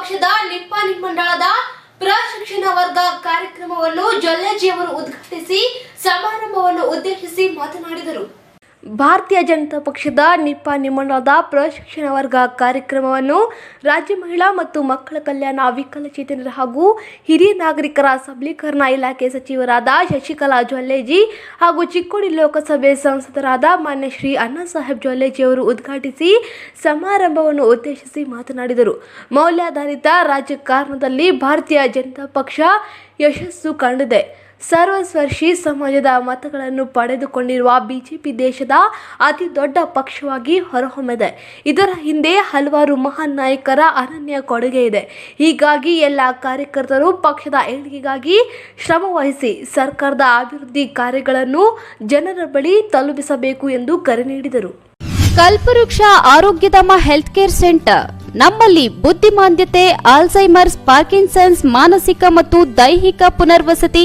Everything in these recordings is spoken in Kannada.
ಪಕ್ಷದ ನಿಪ್ಪಾಣಿ ಮಂಡಳದ ಪ್ರಶಿಕ್ಷಣ ವರ್ಗ ಕಾರ್ಯಕ್ರಮವನ್ನು ಜೊಲ್ಲಾಜಿಯವರು ಉದ್ಘಾಟಿಸಿ ಸಮಾರಂಭವನ್ನು ಉದ್ದೇಶಿಸಿ ಮಾತನಾಡಿದರು. ಭಾರತೀಯ ಜನತಾ ಪಕ್ಷದ ನಿಪಾ ನಿಮ್ಮಣ್ಣದ ಪ್ರಶಿಕ್ಷಣ ವರ್ಗ ಕಾರ್ಯಕ್ರಮವನ್ನು ರಾಜ್ಯ ಮಹಿಳಾ ಮತ್ತು ಮಕ್ಕಳ ಕಲ್ಯಾಣ ವಿಕಲಚೇತನರ ಹಾಗೂ ಹಿರಿಯ ನಾಗರಿಕರ ಸಬಲೀಕರಣ ಇಲಾಖೆ ಸಚಿವರಾದ ಶಶಿಕಲಾ ಜ್ವಲ್ಲೇಜಿ ಹಾಗೂ ಚಿಕ್ಕೋಡಿ ಲೋಕಸಭೆ ಸಂಸದರಾದ ಮಾನ್ಯ ಶ್ರೀ ಅಣ್ಣಾ ಸಾಹೇಬ್ ಜೊಲ್ಲೇಜಿ ಅವರು ಉದ್ಘಾಟಿಸಿ ಸಮಾರಂಭವನ್ನು ಉದ್ದೇಶಿಸಿ ಮಾತನಾಡಿದರು. ಮೌಲ್ಯಾಧಾರಿತ ರಾಜಕಾರಣದಲ್ಲಿ ಭಾರತೀಯ ಜನತಾ ಪಕ್ಷ ಯಶಸ್ಸು ಕಂಡಿದೆ. ಸರ್ವಸ್ಪರ್ಶಿ ಸಮಾಜದ ಮತಗಳನ್ನು ಪಡೆದುಕೊಂಡಿರುವ ಬಿಜೆಪಿ ದೇಶದ ಅತಿ ದೊಡ್ಡ ಪಕ್ಷವಾಗಿ ಹೊರಹೊಮ್ಮಿದೆ. ಇದರ ಹಿಂದೆ ಹಲವಾರು ಮಹಾನ್ ನಾಯಕರ ಅನನ್ಯ ಕೊಡುಗೆ ಇದೆ. ಹೀಗಾಗಿ ಎಲ್ಲ ಕಾರ್ಯಕರ್ತರು ಪಕ್ಷದ ಏಳಿಗೆಗಾಗಿ ಶ್ರಮವಹಿಸಿ ಸರ್ಕಾರದ ಅಭಿವೃದ್ಧಿ ಕಾರ್ಯಗಳನ್ನು ಜನರ ಬಳಿ ತಲುಪಿಸಬೇಕು ಎಂದು ಕರೆ ನೀಡಿದರು. ಕಲ್ಪವೃಕ್ಷ ಆರೋಗ್ಯಧಾಮ ಹೆಲ್ತ್ ಕೇರ್ ಸೆಂಟರ್. ನಮ್ಮಲ್ಲಿ ಬುದ್ಧಿಮಾಂದ್ಯತೆ ಆಲ್ಝೈಮರ್ಸ್ ಪಾರ್ಕಿನ್ಸನ್ಸ್, ಮಾನಸಿಕ ಮತ್ತು ದೈಹಿಕ ಪುನರ್ವಸತಿ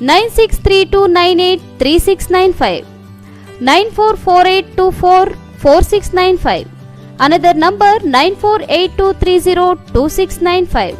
Nine six three two nine eight three six nine five nine four four eight two four four six nine five another number nine four eight two three zero two six nine five